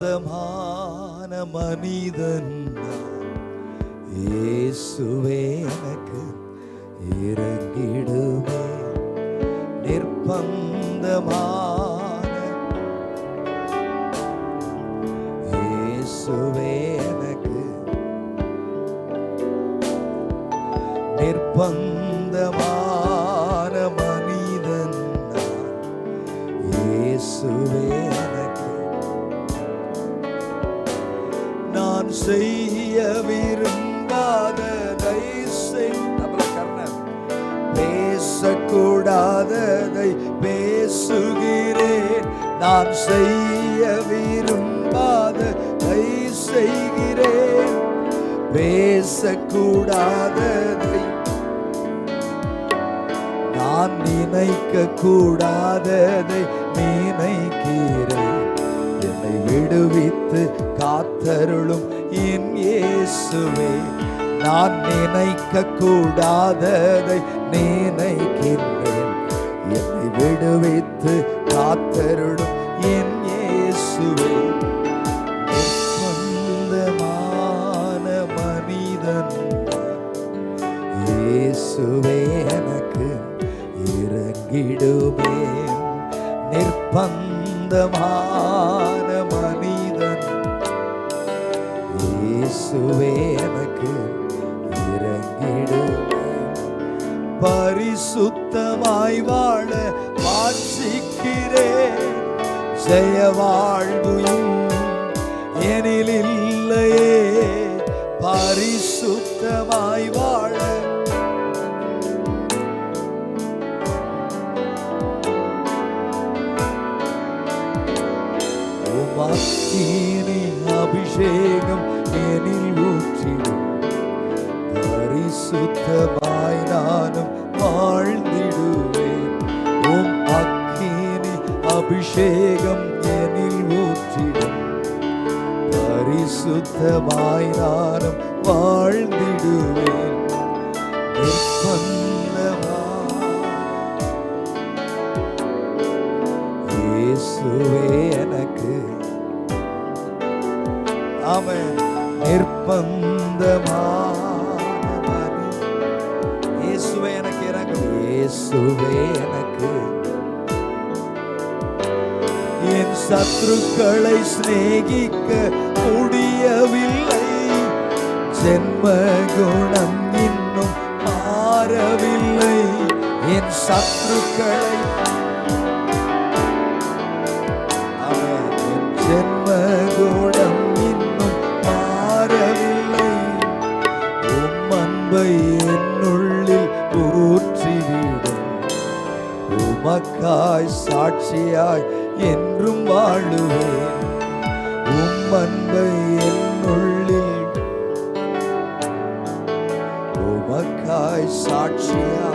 நிர்பந்தமான மனிதன். இயேசுவே எனக்கு இறங்கிடுவே நிர்பந்தமான இயேசுவே எனக்கு நிர்பந்தமான செய்ய விரும்பாததை செய் நம்மள கர்ணன் பேசக்கூடாததை பேசுகிறேன். நான் செய்ய விரும்பாததை செய்கிறேன். பேசக்கூடாததை நான் நினைக்க கூடாததை நினைக்கிறேன். என்னை விடுவித்து காத்தருளும் இயேசுவே நான் நினைக்க கூடாததை நினைக்கின்றேன். என்னை விடுவித்து காத்தருளும் என் இயேசுவே. நிர்பந்தமான மனிதன். இயேசுவே எனக்கு இறங்கிடுவேன். நிர்பந்தமான இயேசுவே எனக்கு இறங்கிடுமே. பரிசுத்தமாய் வாழ வாசிக்கிறேன் ஜெய வாழ்வு எனில் இல்லையே பரிசுத்தமாய் வாழ. உமக்கீனி அபிஷேகம் பரிசுத்தமாய் நானும் வாழ்ந்திடுவேன். இயேசுவே எனக்கு. அவன் நிர்பந்தமான இயேசுவே எனக்கு இறங்கும் இயேசுவே எனக்கு. என் சத்துருக்களை சிநேகிக்க முடியவில்லை. ஜென்ம குணம் இன்னும் மாறவில்லை. என் சத்துருக்களை ஜென்ம குணம் இன்னும் மாறவில்லை. உம் அன்பை என்னுள்ளில் ஊற்றிவிடும். உமக்காய் சாட்சியாய் என்றும் வாழுவேன். உம் அன்பை என்னுள்ளில் உமக்காய் சாட்சியா